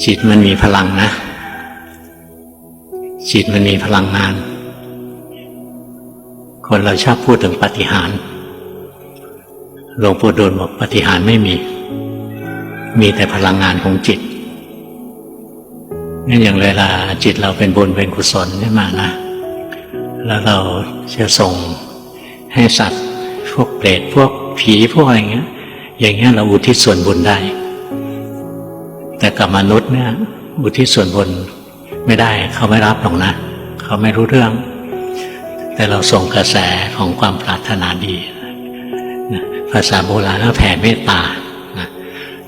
จิตมันมีพลังนะ จิตมันมีพลังงาน คนเราชอบพูดถึงปฏิหารหลวงปู่ดูลบอกปฏิหารไม่มี มีแต่พลังงานของจิตนี่อย่างเวลาจิตเราเป็นบุญเป็นกุศลขึ้นมานะ แล้วเราจะส่งให้สัตว์ พวกเปรตพวกผีพวกอะไรเงี้ย อย่างเงี้ยเราอุทิศส่วนบุญได้ แต่กับมนุษย์เนี่ยอุทิศส่วนบุญไม่ได้เขาไม่รับหรอกนะเขาไม่รู้เรื่อง แต่เราส่งกระแสของความปรารถนาดีภาษาโบราณก็แผ่เมตตา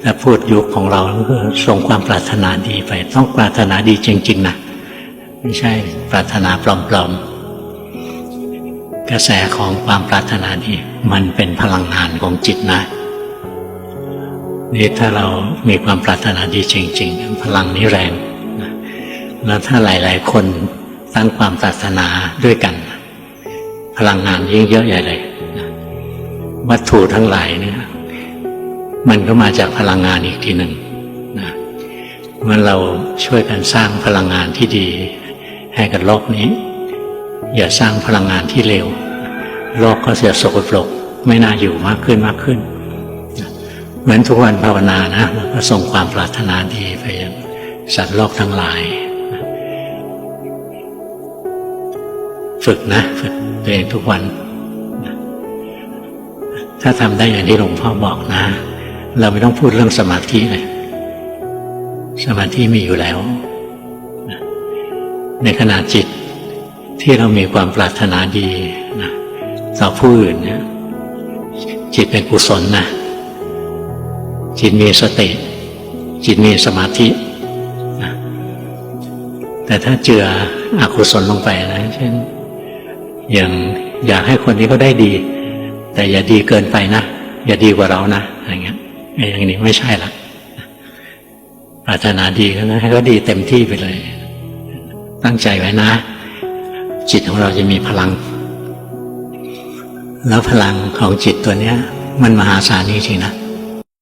ถ้าพูดยุคของเราก็ส่งความปรารถนาดีไป ต้องปรารถนาดีจริง ๆนะไม่ใช่ปรารถนาปลอมๆกระแสของความปรารถนาดี มันเป็นพลังงานของจิตนะ นี่ถ้าเรามีความปรารถนาดีจริง ๆ พลังนี้แรงนะแล้วถ้าหลาย ๆ คนตั้งความปรารถนาด้วยกัน พลังงานยิ่งเยอะใหญ่เลยวัตถุทั้งหลายเนี่ยมันก็มาจากพลังงานอีกทีหนึ่งนะเมื่อเราช่วยกันสร้างพลังงานที่ดี ให้กับโลกนี้ อย่าสร้างพลังงานที่เลวโลกก็เสียสกปรกไม่น่าอยู่มากขึ้นมากขึ้น เหมือนทุกวันภาวนานะก็ส่งความปรารถนาดีไปยังสัตว์โลกทั้งหลาย ฝึกนะฝึกตัวเองทุกวัน ถ้าทำได้อย่างที่หลวงพ่อบอกนะ เราไม่ต้องพูดเรื่องสมาธิเลย สมาธิมีอยู่แล้ว ในขณะจิตที่เรามีความปรารถนาดีนะต่อผู้อื่นเนี่ยจิตเป็นกุศลนะ จิตมีสติ จิตมีสมาธินะแต่ถ้าเจืออกุศลลงไปนะเช่น อย่างอยากให้คนนี้เขาได้ดี แต่อย่าดีเกินไปนะ อย่าดีกว่าเรานะอย่างเงี้ยไอ้อย่างนี้ไม่ใช่ละปรารถนาดีก็นะให้เขาดีเต็มที่ไปเลย ตั้งใจไว้นะ จิตของเราจะมีพลัง แล้วพลังของจิตตัวเนี้ย มันมหาศาลจริงๆนะ